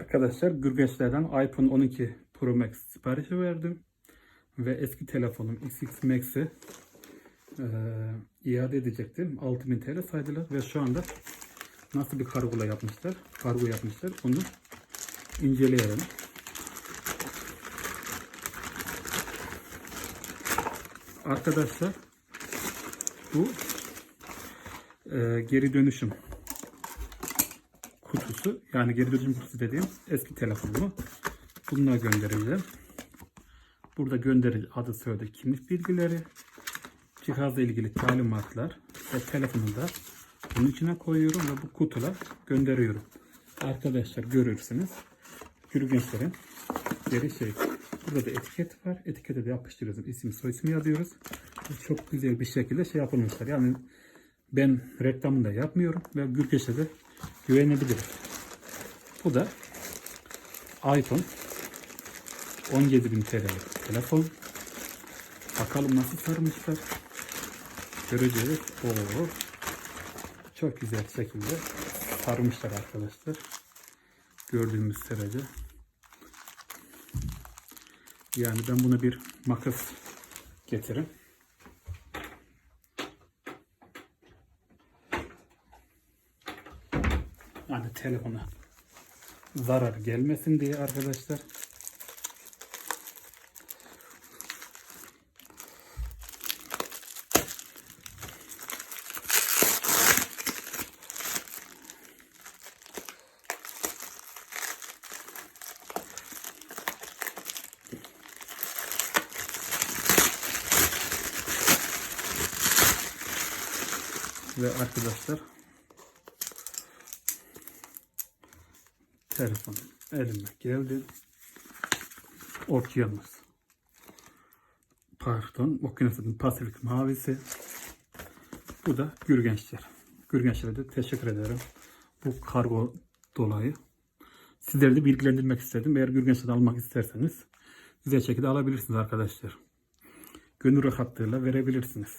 Arkadaşlar Gürgeçler'den iPhone 12 Pro Max siparişi verdim. Ve eski telefonum XX Max'i eee, iade edecektim. 6000 TL saydılar ve şu anda nasıl bir kargola yapmışlar, kargo yapmışlar onu inceleyelim. Arkadaşlar bu eee, geri dönüşüm kutusu yani geri dönüşüm kutusu dediğim eski telefonumu bununla göndereceğim. Burada gönderici adı soyadı kimlik bilgileri cihazla ilgili talimatlar ve telefonu da bunun içine koyuyorum ve bu kutula gönderiyorum. Arkadaşlar görürsünüz. Gürü gençlerin geri şey. Burada da etiket var. Etikete de yapıştırıyoruz. İsim soy ismi yazıyoruz. Çok güzel bir şekilde şey yapılmışlar. Yani ben reklamını da yapmıyorum ve Gürgeç'e de güvenebilirim. Bu da iPhone 17.000 TL'lik telefon. Bakalım nasıl sarmışlar. Göreceğiz. Oo. Çok güzel şekilde sarmışlar arkadaşlar. Gördüğümüz sürece. Yani ben buna bir makas getirin. Yani telefona zarar gelmesin diye arkadaşlar. Ve arkadaşlar telefon elime geldi. Okyanus. Pardon, Okyanus'un Pasifik mavisi. Bu da Gürgençler. Gürgençlere de teşekkür ederim. Bu kargo dolayı. Sizleri de bilgilendirmek istedim. Eğer Gürgençler'de almak isterseniz güzel şekilde alabilirsiniz arkadaşlar. Gönül rahatlığıyla verebilirsiniz.